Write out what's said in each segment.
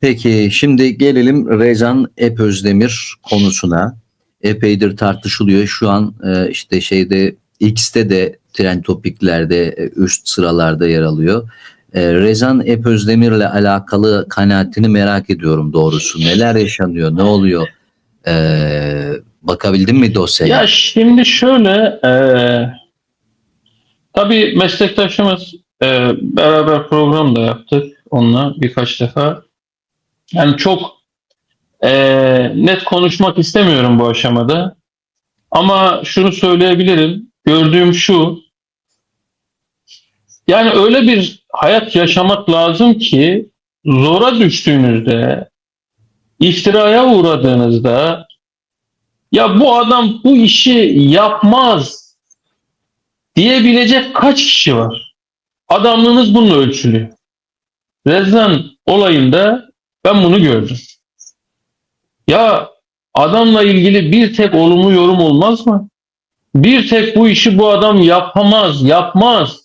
Peki şimdi gelelim Rezan Epözdemir konusuna. Epeydir tartışılıyor. Şu an e, işte şeyde X'te de trend topiklerde e, üst sıralarda yer alıyor. E, Rezan Epözdemir'le alakalı kanaatini merak ediyorum doğrusu. Neler yaşanıyor? Ne oluyor? E, bakabildin mi dosyaya? Ya şimdi şöyle e, tabii meslektaşımız e, beraber program da yaptık onunla birkaç defa. Yani çok e, net konuşmak istemiyorum bu aşamada. Ama şunu söyleyebilirim. Gördüğüm şu. Yani öyle bir hayat yaşamak lazım ki zora düştüğünüzde, iftiraya uğradığınızda ya bu adam bu işi yapmaz diyebilecek kaç kişi var? Adamlığınız bununla ölçülüyor. Rezan olayında ben bunu gördüm. Ya adamla ilgili bir tek olumlu yorum olmaz mı? Bir tek bu işi bu adam yapamaz, yapmaz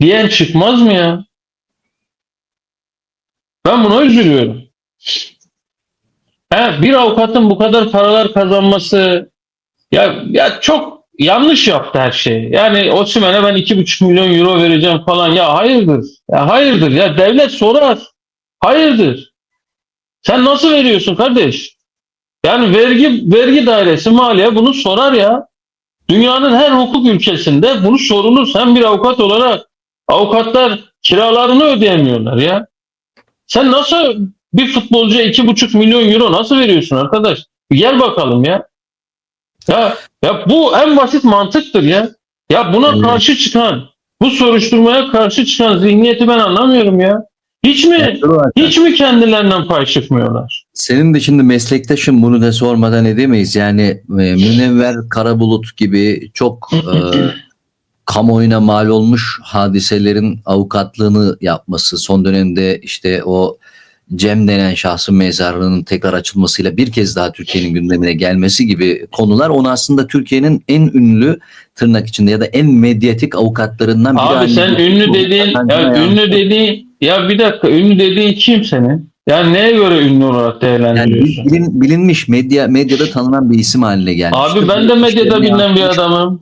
diyen çıkmaz mı ya? Ben buna üzülüyorum. He, bir avukatın bu kadar paralar kazanması ya, ya çok yanlış yaptı her şey. Yani Osimhen'e ben 2,5 milyon euro vereceğim falan. Ya hayırdır? Ya hayırdır? Ya devlet sorar. Hayırdır? Sen nasıl veriyorsun kardeş? Yani vergi vergi dairesi maliye bunu sorar ya. Dünyanın her hukuk ülkesinde bunu sorulur. Sen bir avukat olarak avukatlar kiralarını ödeyemiyorlar ya. Sen nasıl bir futbolcuya iki buçuk milyon euro nasıl veriyorsun arkadaş? Bir gel bakalım ya. Ya ya bu en basit mantıktır ya. Ya buna karşı çıkan, bu soruşturmaya karşı çıkan zihniyeti ben anlamıyorum ya. Hiç mi hiç mi kendilerinden pay çıkmıyorlar? Senin de şimdi meslektaşın bunu da sormadan edemeyiz. Yani e, Münevver Karabulut gibi çok e, kamuoyuna mal olmuş hadiselerin avukatlığını yapması, son dönemde işte o Cem denen şahsın mezarlığının tekrar açılmasıyla bir kez daha Türkiye'nin gündemine gelmesi gibi konular onu aslında Türkiye'nin en ünlü tırnak içinde ya da en medyatik avukatlarından biri. Abi sen ünlü dediğin ya ünlü dediğin ya bir dakika ünlü dediğin kim senin? Yani neye göre ünlü olarak yani değerlendiriyorsun? bilin- bilinmiş medya medyada tanınan bir isim haline gelmiş. Abi ben de medyada bilinen bir adamım.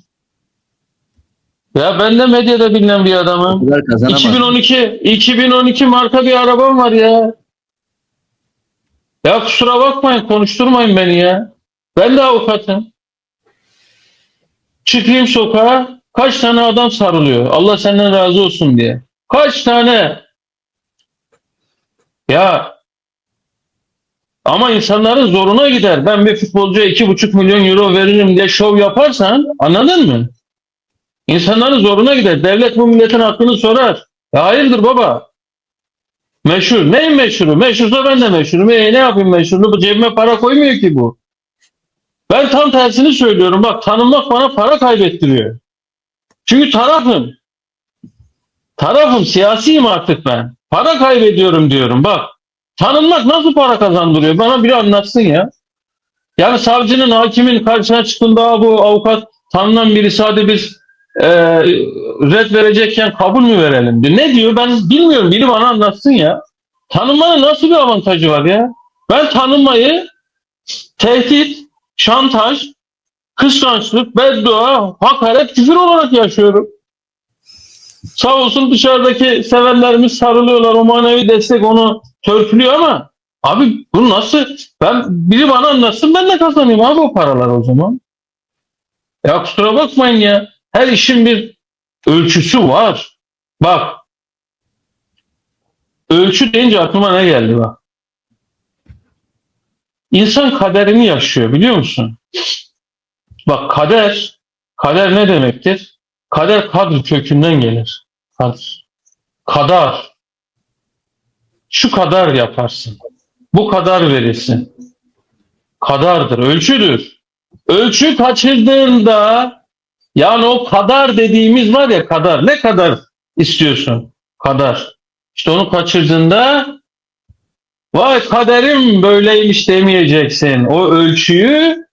Ya ben de medyada bilinen bir adamım. 2012 2012 marka bir arabam var ya. Ya kusura bakmayın konuşturmayın beni ya. Ben de avukatım. Çıkayım sokağa kaç tane adam sarılıyor. Allah senden razı olsun diye. Kaç tane? Ya ama insanların zoruna gider. Ben bir futbolcuya iki buçuk milyon euro veririm diye şov yaparsan anladın mı? İnsanların zoruna gider. Devlet bu milletin hakkını sorar. Ya hayırdır baba? Meşhur. Neyin meşhuru? Meşhursa ben de meşhurum. E, ne yapayım meşhurlu? Bu cebime para koymuyor ki bu. Ben tam tersini söylüyorum. Bak tanınmak bana para kaybettiriyor. Çünkü tarafım. Tarafım. Siyasiyim artık ben. Para kaybediyorum diyorum. Bak. Tanınmak nasıl para kazandırıyor? Bana biri anlatsın ya. Yani savcının, hakimin karşısına çıktığında "Aa, bu avukat tanınan birisi hadi biz e, red verecekken kabul mü verelim diyor. Ne diyor ben bilmiyorum. Biri bana anlatsın ya. Tanınmanın nasıl bir avantajı var ya? Ben tanınmayı tehdit, şantaj, kıskançlık, beddua, hakaret, küfür olarak yaşıyorum. Sağ olsun dışarıdaki sevenlerimiz sarılıyorlar. O manevi destek onu törpülüyor ama abi bu nasıl? Ben biri bana anlatsın ben de kazanayım abi o paralar o zaman. Ya kusura bakmayın ya. Her işin bir ölçüsü var. Bak. Ölçü deyince aklıma ne geldi bak. İnsan kaderini yaşıyor biliyor musun? Bak kader, kader ne demektir? Kader kadr kökünden gelir. Kadar. Şu kadar yaparsın. Bu kadar verirsin. Kadardır, ölçüdür. Ölçü kaçırdığında yani o kadar dediğimiz var ya kadar. Ne kadar istiyorsun? Kadar. İşte onu kaçırdığında vay kaderim böyleymiş demeyeceksin. O ölçüyü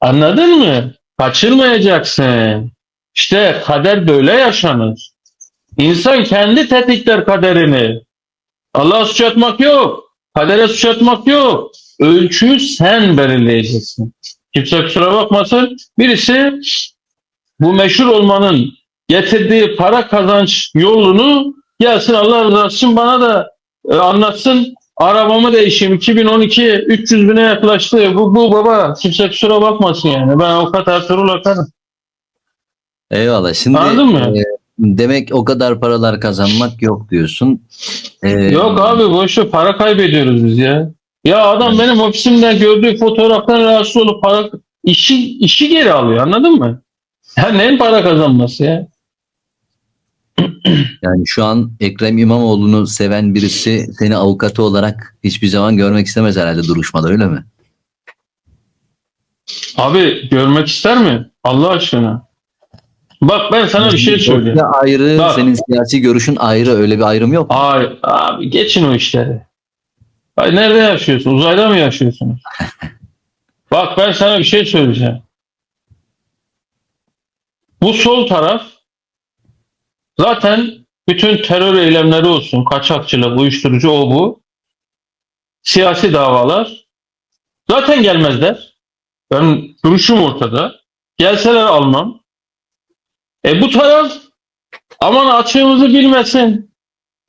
anladın mı? Kaçırmayacaksın. İşte kader böyle yaşanır. İnsan kendi tetikler kaderini. Allah'a suç atmak yok. Kadere suç atmak yok. Ölçüyü sen belirleyeceksin. Kimse kusura bakmasın. Birisi bu meşhur olmanın getirdiği para kazanç yolunu gelsin Allah rızası için bana da e, anlatsın. Arabamı değişeyim. 2012 300 bine yaklaştı. Bu, bu baba kimse kusura bakmasın yani. Ben avukat Ertuğrul Akar'ım. Eyvallah. Şimdi Anladın mı? e, demek o kadar paralar kazanmak yok diyorsun. E, Yok abi boşver para kaybediyoruz biz ya. Ya adam benim ofisimden gördüğü fotoğraftan rahatsız olup para işi işi geri alıyor anladın mı? Ya neyin para kazanması ya? Yani şu an Ekrem İmamoğlu'nu seven birisi seni avukatı olarak hiçbir zaman görmek istemez herhalde duruşmada öyle mi? Abi görmek ister mi? Allah aşkına. Bak ben sana bir şey söyleyeyim. Dosya ayrı, Bak. senin siyasi görüşün ayrı öyle bir ayrım yok. Ay, abi geçin o işleri. Ay nerede yaşıyorsun? Uzayda mı yaşıyorsunuz? Bak ben sana bir şey söyleyeceğim. Bu sol taraf zaten bütün terör eylemleri olsun, kaçakçılık, uyuşturucu o bu. Siyasi davalar zaten gelmezler. Ben duruşum ortada. Gelseler almam. E bu taraf aman açığımızı bilmesin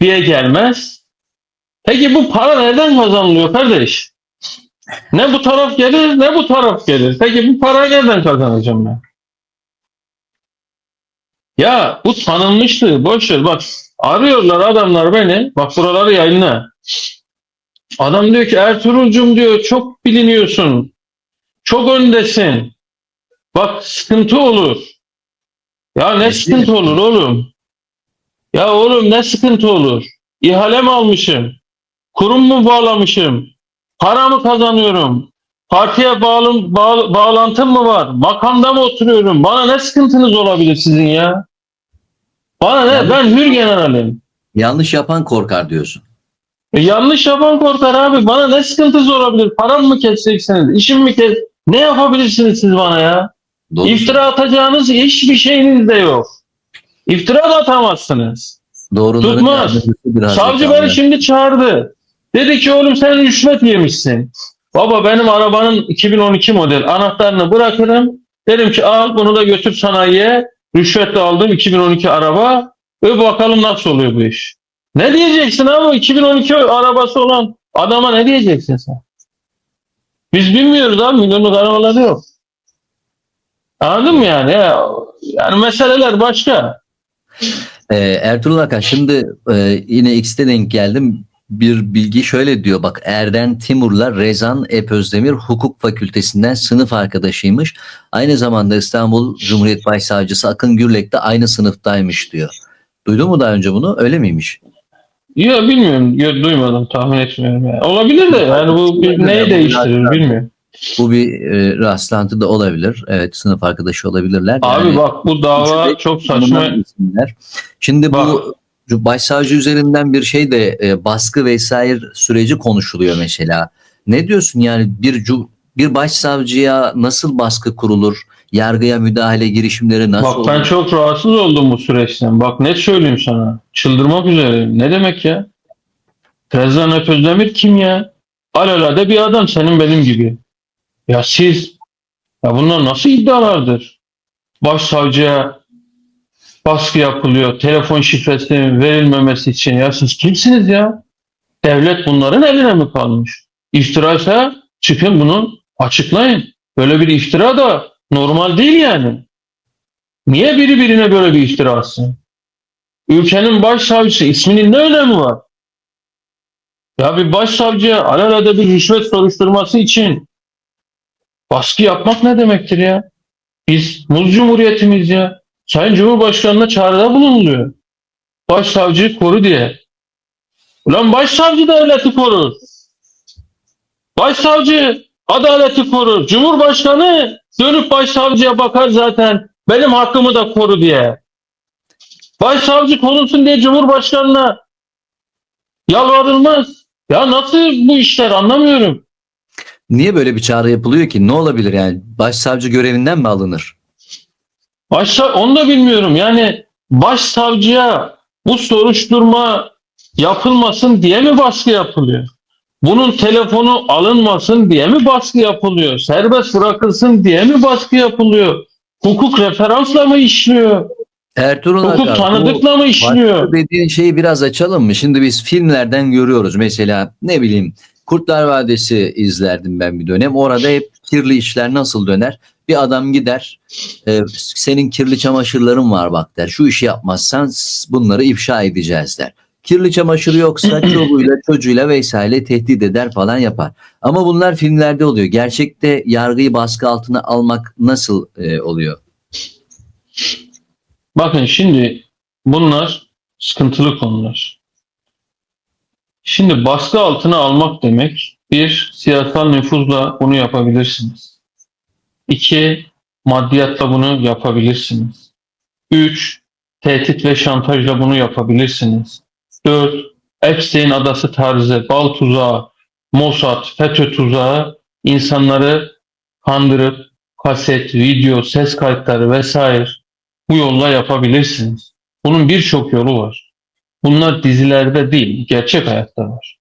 diye gelmez. Peki bu para nereden kazanılıyor kardeş? Ne bu taraf gelir ne bu taraf gelir. Peki bu parayı nereden kazanacağım ben? Ya bu tanınmıştı. Boş ver bak. Arıyorlar adamlar beni. Bak buraları yayınla. Adam diyor ki Ertuğrul'cum diyor çok biliniyorsun. Çok öndesin. Bak sıkıntı olur. Ya ne sıkıntı olur oğlum? Ya oğlum ne sıkıntı olur? İhale mi almışım? Kurum mu bağlamışım? Para mı kazanıyorum? Partiye bağlı, bağ- bağlantım mı var? Makamda mı oturuyorum? Bana ne sıkıntınız olabilir sizin ya? Bana ne? Yani- Ben hür generalim. Yanlış yapan korkar diyorsun. E, yanlış yapan korkar abi. Bana ne sıkıntınız olabilir? Param mı keseceksiniz? İşim mi kes... Ne yapabilirsiniz siz bana ya? Doğru. İftira atacağınız hiçbir şeyiniz de yok. İftira da atamazsınız. Doğruların Tutmaz. Savcı beni şimdi çağırdı. Dedi ki oğlum sen rüşvet yemişsin. Baba benim arabanın 2012 model anahtarını bırakırım. Dedim ki al bunu da götür sanayiye. Rüşvetle aldım 2012 araba. Ve bakalım nasıl oluyor bu iş. Ne diyeceksin abi 2012 arabası olan adama ne diyeceksin sen? Biz bilmiyoruz abi milyonluk arabaları yok. Anladın mı yani? Ya, yani meseleler başka. Ee, Ertuğrul Hakan şimdi e, yine X'te denk geldim. Bir bilgi şöyle diyor bak Erden Timur'la Rezan Ep Özdemir hukuk fakültesinden sınıf arkadaşıymış. Aynı zamanda İstanbul Cumhuriyet Başsavcısı Akın Gürlek de aynı sınıftaymış diyor. Duydun mu daha önce bunu? Öyle miymiş? Ya bilmiyorum. Ya, duymadım. Tahmin etmiyorum. Yani. Olabilir de yani bu bir neyi değiştirir bilmiyorum. Bu bir e, rastlantı da olabilir. Evet sınıf arkadaşı olabilirler. Abi Yani- bak bu dava çok saçma. isimler. Şimdi Bak. bu başsavcı üzerinden bir şey de e, baskı vesaire süreci konuşuluyor mesela. Ne diyorsun yani bir bir başsavcıya nasıl baskı kurulur? Yargıya müdahale girişimleri nasıl Bak olur? ben çok rahatsız oldum bu süreçten. Bak ne söyleyeyim sana. Çıldırmak üzereyim. Ne demek ya? Rezan Özdemir kim ya? Alelade bir adam senin benim gibi. Ya siz ya bunlar nasıl iddialardır? Başsavcıya baskı yapılıyor. Telefon şifresinin verilmemesi için. Ya siz kimsiniz ya? Devlet bunların eline mi kalmış? İftiraysa çıkın bunu açıklayın. Böyle bir iftira da normal değil yani. Niye biri birine böyle bir iftira atsın? Ülkenin başsavcısı isminin ne önemi var? Ya bir başsavcıya alelade bir rüşvet soruşturması için baskı yapmak ne demektir ya? Biz muz cumhuriyetimiz ya. Sayın Cumhurbaşkanı'na çağrıda bulunuluyor. Başsavcıyı koru diye. Ulan başsavcı devleti korur. Başsavcı adaleti korur. Cumhurbaşkanı dönüp başsavcıya bakar zaten benim hakkımı da koru diye. Başsavcı konulsun diye Cumhurbaşkanı'na yalvarılmaz. Ya nasıl bu işler anlamıyorum. Niye böyle bir çağrı yapılıyor ki? Ne olabilir yani? Başsavcı görevinden mi alınır? Başsa onu da bilmiyorum. Yani başsavcıya bu soruşturma yapılmasın diye mi baskı yapılıyor? bunun telefonu alınmasın diye mi baskı yapılıyor? Serbest bırakılsın diye mi baskı yapılıyor? Hukuk referansla mı işliyor? Ertuğrul Hukuk Akar, tanıdıkla mı işliyor? Dediğin şeyi biraz açalım mı? Şimdi biz filmlerden görüyoruz. Mesela ne bileyim Kurtlar Vadisi izlerdim ben bir dönem. Orada hep kirli işler nasıl döner? Bir adam gider e, senin kirli çamaşırların var bak der. Şu işi yapmazsan bunları ifşa edeceğiz der. Kirli çamaşırı yoksa çoluğuyla çocuğuyla vesaire tehdit eder falan yapar. Ama bunlar filmlerde oluyor. Gerçekte yargıyı baskı altına almak nasıl e, oluyor? Bakın şimdi bunlar sıkıntılı konular. Şimdi baskı altına almak demek bir siyasal nüfuzla bunu yapabilirsiniz. İki maddiyatla bunu yapabilirsiniz. Üç tehdit ve şantajla bunu yapabilirsiniz. Dört Epstein adası tarzı bal tuzağı, Mossad, FETÖ tuzağı insanları kandırıp kaset, video, ses kayıtları vesaire bu yolla yapabilirsiniz. Bunun birçok yolu var. Bunlar dizilerde değil, gerçek hayatta var.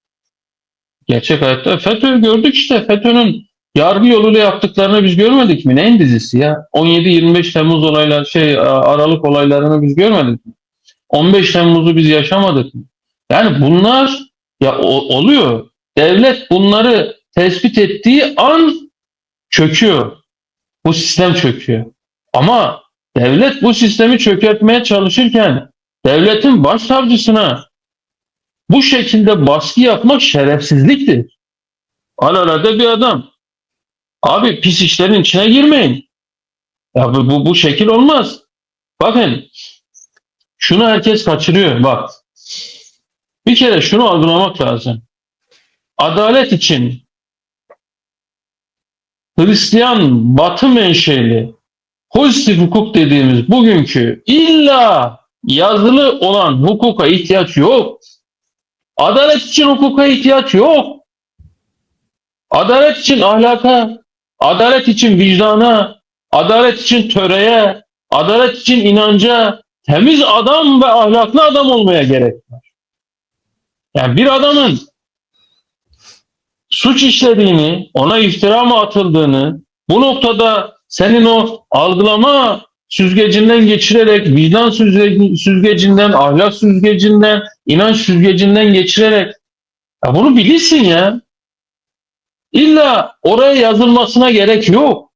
Gerçek hayatta FETÖ gördük işte. FETÖ'nün yargı yoluyla yaptıklarını biz görmedik mi? Neyin dizisi ya? 17-25 Temmuz olaylar, şey Aralık olaylarını biz görmedik mi? 15 Temmuz'u biz yaşamadık mı? Yani bunlar ya o- oluyor. Devlet bunları tespit ettiği an çöküyor. Bu sistem çöküyor. Ama devlet bu sistemi çökertmeye çalışırken devletin başsavcısına bu şekilde baskı yapmak şerefsizliktir. Alelade bir adam. Abi pis işlerin içine girmeyin. Ya bu, bu, bu şekil olmaz. Bakın şunu herkes kaçırıyor bak. Bir kere şunu algılamak lazım. Adalet için Hristiyan batı menşeli pozitif hukuk dediğimiz bugünkü illa yazılı olan hukuka ihtiyaç yok. Adalet için hukuka ihtiyaç yok. Adalet için ahlaka, adalet için vicdana, adalet için töreye, adalet için inanca, temiz adam ve ahlaklı adam olmaya gerek var. Yani bir adamın suç işlediğini, ona iftira mı atıldığını, bu noktada senin o algılama süzgecinden geçirerek, vicdan süzge- süzgecinden, ahlak süzgecinden, inanç süzgecinden geçirerek ya bunu bilirsin ya. İlla oraya yazılmasına gerek yok.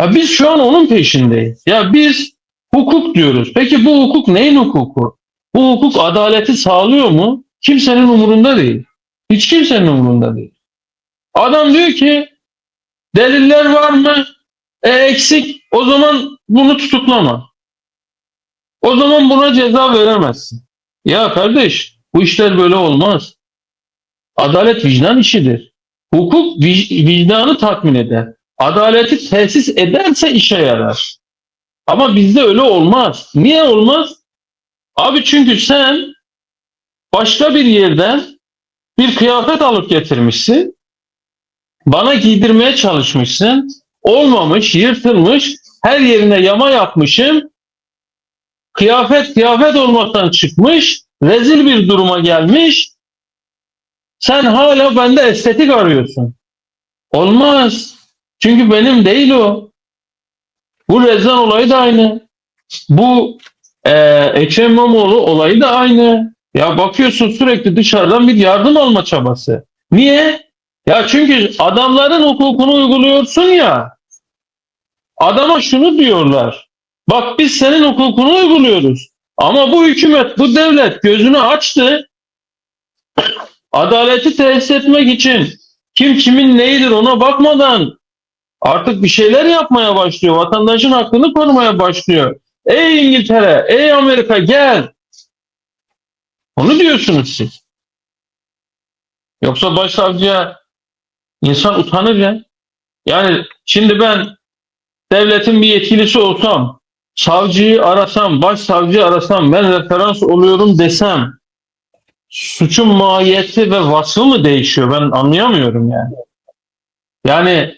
Ya biz şu an onun peşindeyiz. Ya biz hukuk diyoruz. Peki bu hukuk neyin hukuku? Bu hukuk adaleti sağlıyor mu? Kimsenin umurunda değil. Hiç kimsenin umurunda değil. Adam diyor ki deliller var mı? E eksik. O zaman bunu tutuklama. O zaman buna ceza veremezsin. Ya kardeş bu işler böyle olmaz. Adalet vicdan işidir. Hukuk vic- vicdanı tatmin eder. Adaleti tesis ederse işe yarar. Ama bizde öyle olmaz. Niye olmaz? Abi çünkü sen başka bir yerden bir kıyafet alıp getirmişsin. Bana giydirmeye çalışmışsın. Olmamış, yırtılmış. Her yerine yama yapmışım. Kıyafet kıyafet olmaktan çıkmış. Rezil bir duruma gelmiş. Sen hala bende estetik arıyorsun. Olmaz. Çünkü benim değil o. Bu Rezan olayı da aynı. Bu eee Ekrem İmamoğlu olayı da aynı. Ya bakıyorsun sürekli dışarıdan bir yardım alma çabası. Niye? Ya çünkü adamların hukukunu uyguluyorsun ya. Adama şunu diyorlar. Bak biz senin hukukunu uyguluyoruz. Ama bu hükümet, bu devlet gözünü açtı. Adaleti tesis etmek için kim kimin neyidir ona bakmadan artık bir şeyler yapmaya başlıyor. Vatandaşın hakkını korumaya başlıyor. Ey İngiltere, ey Amerika gel. Onu diyorsunuz siz. Yoksa başsavcıya insan utanır ya. Yani şimdi ben devletin bir yetkilisi olsam, savcıyı arasam, başsavcıyı arasam, ben referans oluyorum desem, suçun mahiyeti ve vasfı mı değişiyor? Ben anlayamıyorum yani. Yani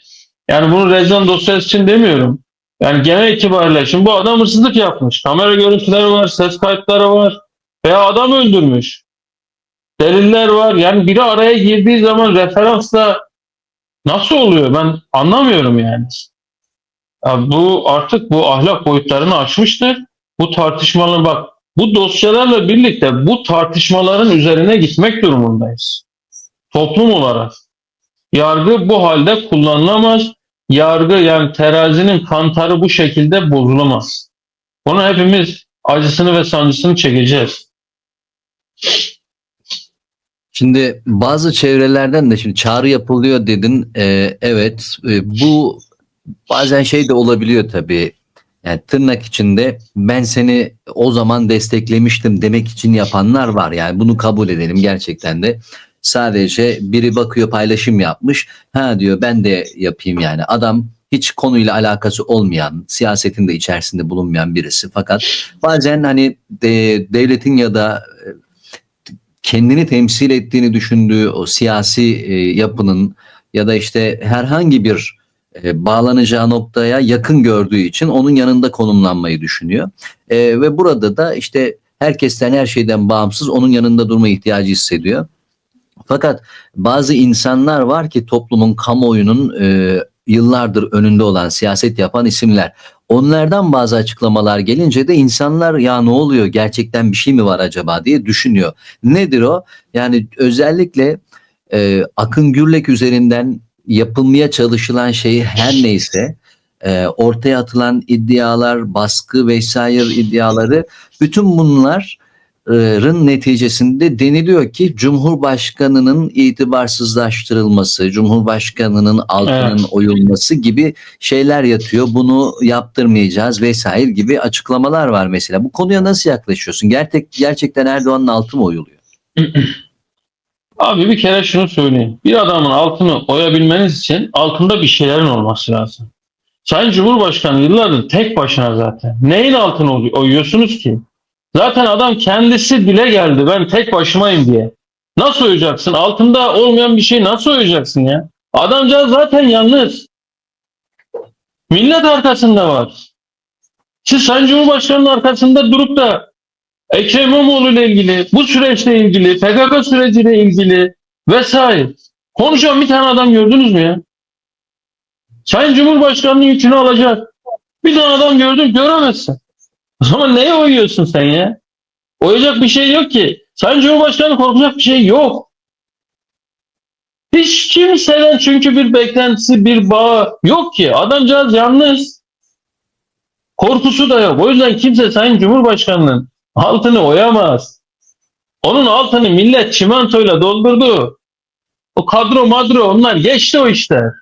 yani bunu Rezan dosyası için demiyorum. Yani genel itibariyle şimdi bu adam hırsızlık yapmış. Kamera görüntüleri var, ses kayıtları var. Veya adam öldürmüş. deliller var. Yani biri araya girdiği zaman referansla nasıl oluyor ben anlamıyorum yani. Ya bu artık bu ahlak boyutlarını aşmıştır. Bu tartışmalar bak bu dosyalarla birlikte bu tartışmaların üzerine gitmek durumundayız. Toplum olarak. Yargı bu halde kullanılamaz. Yargı yani terazinin kantarı bu şekilde bozulamaz. Bunu hepimiz acısını ve sancısını çekeceğiz. Şimdi bazı çevrelerden de şimdi çağrı yapılıyor dedin. Ee, evet e, bu bazen şey de olabiliyor tabii. Yani tırnak içinde ben seni o zaman desteklemiştim demek için yapanlar var. Yani bunu kabul edelim gerçekten de. Sadece biri bakıyor paylaşım yapmış. Ha diyor ben de yapayım yani. Adam hiç konuyla alakası olmayan, siyasetin de içerisinde bulunmayan birisi. Fakat bazen hani de, devletin ya da e, kendini temsil ettiğini düşündüğü o siyasi e, yapının ya da işte herhangi bir e, bağlanacağı noktaya yakın gördüğü için onun yanında konumlanmayı düşünüyor. E, ve burada da işte herkesten her şeyden bağımsız onun yanında durma ihtiyacı hissediyor. Fakat bazı insanlar var ki toplumun kamuoyunun e, yıllardır önünde olan siyaset yapan isimler. Onlardan bazı açıklamalar gelince de insanlar ya ne oluyor gerçekten bir şey mi var acaba diye düşünüyor. Nedir o? Yani özellikle e, Akın Gürlek üzerinden yapılmaya çalışılan şeyi her neyse e, ortaya atılan iddialar, baskı vesaire iddiaları bütün bunların neticesinde deniliyor ki Cumhurbaşkanının itibarsızlaştırılması, Cumhurbaşkanının altının Evet. oyulması gibi şeyler yatıyor. Bunu yaptırmayacağız vesaire gibi açıklamalar var mesela. Bu konuya nasıl yaklaşıyorsun? Gerçek, gerçekten Erdoğan'ın altı mı oyuluyor? Abi bir kere şunu söyleyeyim. Bir adamın altını oyabilmeniz için altında bir şeylerin olması lazım. Sayın Cumhurbaşkanı yıllardır tek başına zaten. Neyin altını oy- oyuyorsunuz ki? Zaten adam kendisi dile geldi ben tek başımayım diye. Nasıl oyacaksın? Altında olmayan bir şey nasıl oyacaksın ya? Adamcağız zaten yalnız. Millet arkasında var. Siz Sayın Cumhurbaşkanı'nın arkasında durup da Ekrem İmamoğlu ile ilgili, bu süreçle ilgili, PKK süreciyle ilgili vesaire konuşan bir tane adam gördünüz mü ya? Sayın Cumhurbaşkanı'nın yükünü alacak. Bir tane adam gördün göremezsin. O zaman neye oyuyorsun sen ya? Oyacak bir şey yok ki. Sayın Cumhurbaşkanı korkacak bir şey yok. Hiç kimseden çünkü bir beklentisi, bir bağı yok ki. Adamcağız yalnız. Korkusu da yok. O yüzden kimse Sayın Cumhurbaşkanı'nın altını oyamaz. Onun altını millet çimentoyla doldurdu. O kadro madro onlar geçti o işler.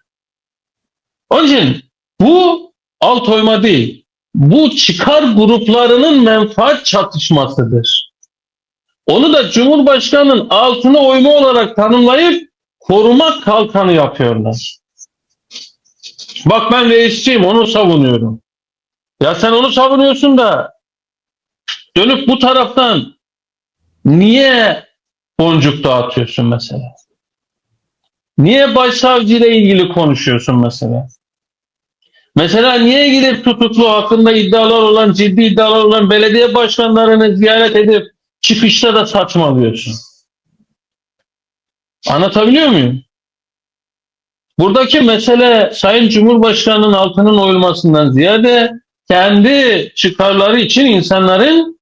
Onun için bu alt oyma değil. Bu çıkar gruplarının menfaat çatışmasıdır. Onu da Cumhurbaşkanı'nın altını oyma olarak tanımlayıp korumak kalkanı yapıyorlar. Bak ben reisçiyim onu savunuyorum. Ya sen onu savunuyorsun da dönüp bu taraftan niye boncuk dağıtıyorsun mesela? Niye başsavcı ile ilgili konuşuyorsun mesela? Mesela niye gidip tutuklu hakkında iddialar olan, ciddi iddialar olan belediye başkanlarını ziyaret edip çıkışta da saçmalıyorsun? Anlatabiliyor muyum? Buradaki mesele Sayın Cumhurbaşkanı'nın altının oyulmasından ziyade kendi çıkarları için insanların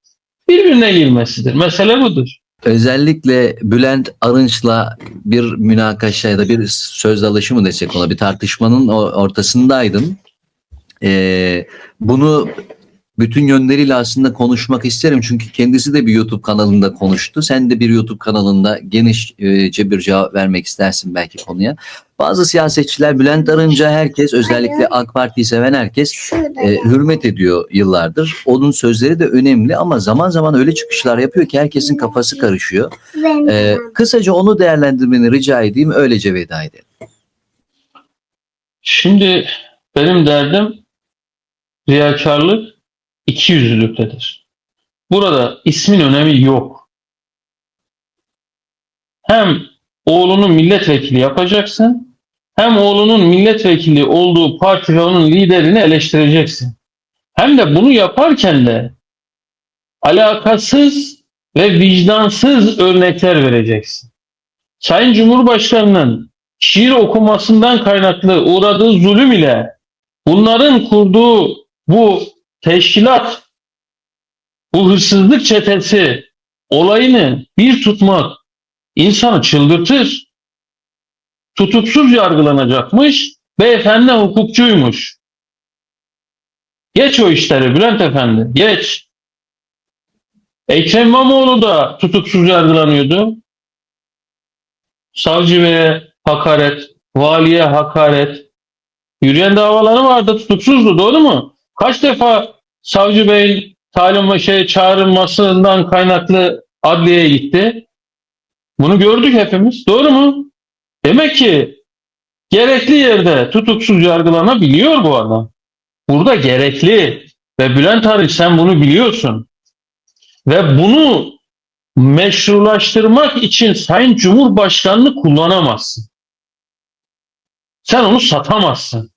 birbirine girmesidir. Mesele budur. Özellikle Bülent Arınç'la bir münakaşa ya da bir söz dalışı mı desek ona bir tartışmanın ortasındaydın. Ee, bunu bütün yönleriyle aslında konuşmak isterim çünkü kendisi de bir YouTube kanalında konuştu. Sen de bir YouTube kanalında genişçe bir cevap vermek istersin belki konuya. Bazı siyasetçiler Bülent Arınç'a herkes özellikle AK Parti'yi seven herkes e, hürmet ediyor yıllardır. Onun sözleri de önemli ama zaman zaman öyle çıkışlar yapıyor ki herkesin kafası karışıyor. E, kısaca onu değerlendirmeni rica edeyim öylece veda edelim. Şimdi benim derdim riyakarlık iki yüzlülüktedir. Burada ismin önemi yok. Hem oğlunu milletvekili yapacaksın hem oğlunun milletvekili olduğu parti ve onun liderini eleştireceksin. Hem de bunu yaparken de alakasız ve vicdansız örnekler vereceksin. Sayın Cumhurbaşkanı'nın şiir okumasından kaynaklı uğradığı zulüm ile bunların kurduğu bu teşkilat, bu hırsızlık çetesi olayını bir tutmak insanı çıldırtır. Tutuksuz yargılanacakmış, beyefendi hukukçuymuş. Geç o işleri Bülent Efendi, geç. Ekrem İmamoğlu da tutuksuz yargılanıyordu. Savcı Bey'e hakaret, valiye hakaret. Yürüyen davaları vardı, tutuksuzdu, doğru mu? Kaç defa Savcı Bey'in talim ve şey çağrılmasından kaynaklı adliyeye gitti? Bunu gördük hepimiz, doğru mu? Demek ki gerekli yerde tutuksuz yargılanabiliyor bu adam. Burada gerekli ve Bülent Arıç sen bunu biliyorsun. Ve bunu meşrulaştırmak için Sayın Cumhurbaşkanını kullanamazsın. Sen onu satamazsın.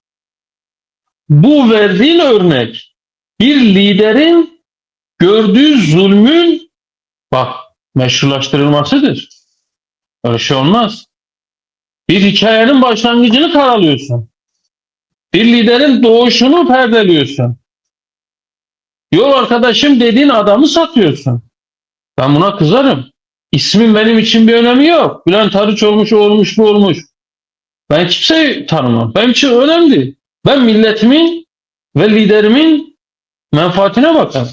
Bu verdiğin örnek bir liderin gördüğü zulmün bak meşrulaştırılmasıdır. Öyle şey olmaz. Bir hikayenin başlangıcını karalıyorsun. Bir liderin doğuşunu perdeliyorsun. Yol arkadaşım dediğin adamı satıyorsun. Ben buna kızarım. İsmin benim için bir önemi yok. Bülent Arıç olmuş, olmuş, olmuş. Ben kimseyi tanımam. Benim için önemli. Ben milletimin ve liderimin menfaatine bakarım.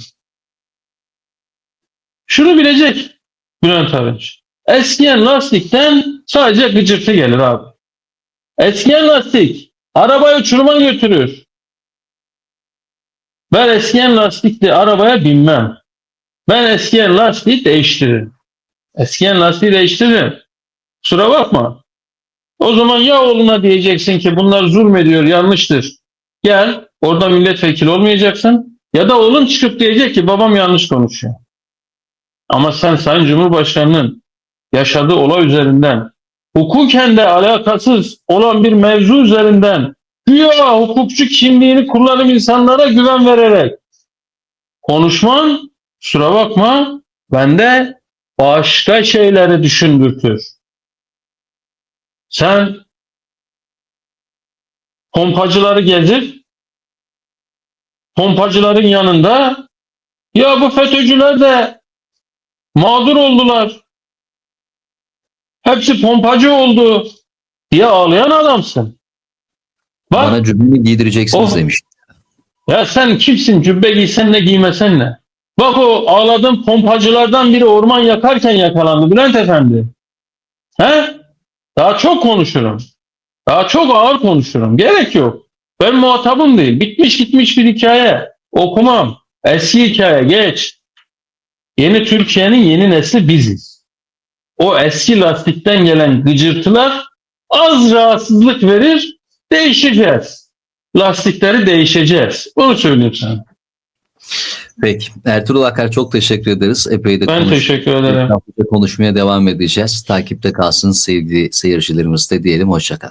Şunu bilecek Bülent Arıç. Eskiyen lastikten sadece gıcırtı gelir abi. Eskiyen lastik arabayı uçuruma götürür. Ben eskiyen lastikli arabaya binmem. Ben eskiyen lastiği değiştiririm. Eskiyen lastiği değiştiririm. Kusura bakma. O zaman ya oğluna diyeceksin ki bunlar zulmediyor, yanlıştır. Gel, orada milletvekili olmayacaksın. Ya da oğlun çıkıp diyecek ki babam yanlış konuşuyor. Ama sen Sayın Cumhurbaşkanı'nın yaşadığı olay üzerinden, hukuken de alakasız olan bir mevzu üzerinden güya hukukçu kimliğini kullanıp insanlara güven vererek konuşman kusura bakma bende başka şeyleri düşündürtür. Sen pompacıları gezip pompacıların yanında ya bu FETÖ'cüler de mağdur oldular. Hepsi pompacı oldu diye ağlayan adamsın. Bak Bana cübbemi giydireceksiniz Oh. demiş. ya sen kimsin cübbe giysen ne giymesen ne? Bak o ağladığın pompacılardan biri orman yakarken yakalandı Bülent Efendi. He? Daha çok konuşurum. Daha çok ağır konuşurum. Gerek yok. Ben muhatabım değil. Bitmiş gitmiş bir hikaye. Okumam. Eski hikaye geç. Yeni Türkiye'nin yeni nesli biziz. O eski lastikten gelen gıcırtılar az rahatsızlık verir. Değişeceğiz. Lastikleri değişeceğiz. Bunu söyleyeyim sana. Peki. Ertuğrul Akar çok teşekkür ederiz. Epey de Ben konuş- teşekkür ederim. Konuşmaya devam edeceğiz. Takipte kalsın sevgili seyircilerimiz de diyelim. Hoşçakal.